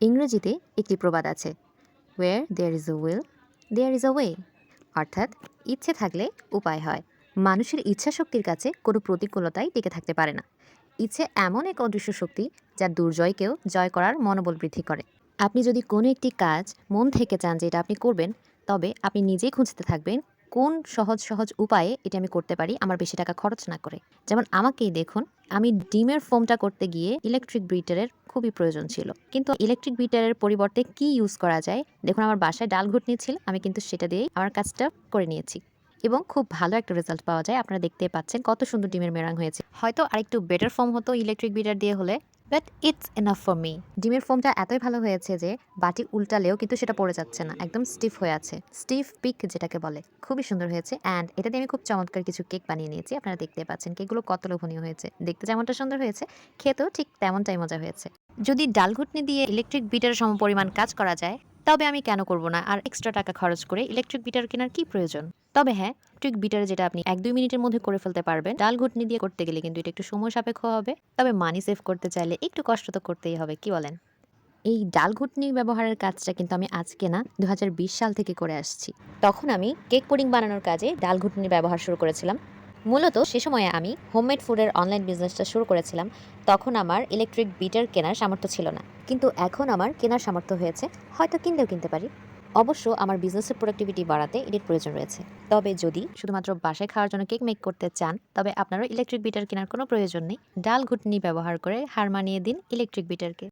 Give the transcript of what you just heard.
ইংরেজিতে একটি প্রবাদ আছে where there is a will there is a way অর্থাৎ ইচ্ছে থাকলে উপায় হয়। মানুষের ইচ্ছা শক্তির কাছে কোনো প্রতিকূলতাই টিকে থাকতে পারে না। ইচ্ছে এমন এক অদৃশ্য শক্তি যা দুর্জয়কেও জয় করার মনোবল বৃদ্ধি করে। আপনি যদি কোনো একটি কাজ মন থেকে চান যে এটা আপনি করবেন, তবে আপনি নিজেই খুঁজতে থাকবেন কোন সহজ সহজ উপায়ে এটা আমি করতে পারি আমার বেশি টাকা খরচ না করে? যেমন আমাকেই দেখুন, আমি ডিমের ফোমটা করতে গিয়ে ইলেকট্রিক বিটারের খুবই প্রয়োজন ছিল। কিন্তু ইলেকট্রিক বিটারের পরিবর্তে কি ইউজ করা যায়? দেখুন, আমার বাসায় ডাল ঘুটনি ছিল, আমি কিন্তু সেটা দিয়েই আমার কাজটা করে নিয়েছি। এবং খুব ভালো একটা রেজাল্ট পাওয়া যায়, আপনারা দেখতে পাচ্ছেন কত সুন্দর ডিমের মেরাং হয়েছে। হয়তো আরেকটু বেটার ফর্ম হতো ইলেকট্রিক বিটার দিয়ে হলে but it's enough for me ডিমের ফোমটা এতই ভালো হয়েছে যে বাটি উল্টালেও কিন্তু সেটা পড়ে যাচ্ছে না। একদম স্টিফ হয়ে আছে। স্টিফ পিক যেটাকে বলে। খুবই সুন্দর হয়েছে। অ্যান্ড এটা দিয়ে আমি খুব চমৎকার কিছু কেক বানিয়ে নিয়েছি। আপনারা দেখতে পাচ্ছেন কেকগুলো কত লোভনীয় হয়েছে। দেখতে যেমনটা সুন্দর হয়েছে, খেতেও ঠিক তেমনটাই মজা হয়েছে। যদি ডাল ঘুটনি দিয়ে ইলেকট্রিক বিটার সম পরিমাণ কাজ করা যায়, তবে আমি কেন করব না? আর এক্সট্রা টাকা খরচ করে ইলেকট্রিক বিটার কেনার কি প্রয়োজন? তবে হ্যাঁ ইলেকট্রিক বিটার যেটা আপনি এক দুই মিনিটের মধ্যে করে ফেলতে পারবেন, ডাল ঘুটনি দিয়ে করতে গেলে কিন্তু এটা একটু সময় সাপেক্ষ হবে। তবে মানি সেভ করতে চাইলে একটু কষ্ট তো করতেই হবে, কি বলেন? এই ডাল ঘুটনি ব্যবহারের কাজটা কিন্তু আমি আজকে না দু হাজার বিশ সাল থেকে করে আসছি। তখন আমি কেক পুডিং বানানোর কাজে ডাল ঘুটনির ব্যবহার শুরু করেছিলাম। মূলত সে সময়ে আমি হোমমেড ফুডের অনলাইন বিজনেসটা শুরু করেছিলাম। তখন আমার ইলেকট্রিক বিটার কেনার সামর্থ্য ছিল না। কিন্তু এখন আমার কেনার সামর্থ্য হয়েছে, হয়তো কিনলেও কিনতে পারি। অবশ্য আমার বিজনেসের প্রোডাক্টিভিটি বাড়াতে এটির প্রয়োজন রয়েছে। তবে যদি শুধুমাত্র বাসায় খাওয়ার জন্য কেক মেক করতে চান, তবে আপনারও ইলেকট্রিক বিটার কেনার কোনো প্রয়োজন নেই। ডাল ঘুটনি ব্যবহার করে হার মানিয়ে দিন ইলেকট্রিক বিটারকে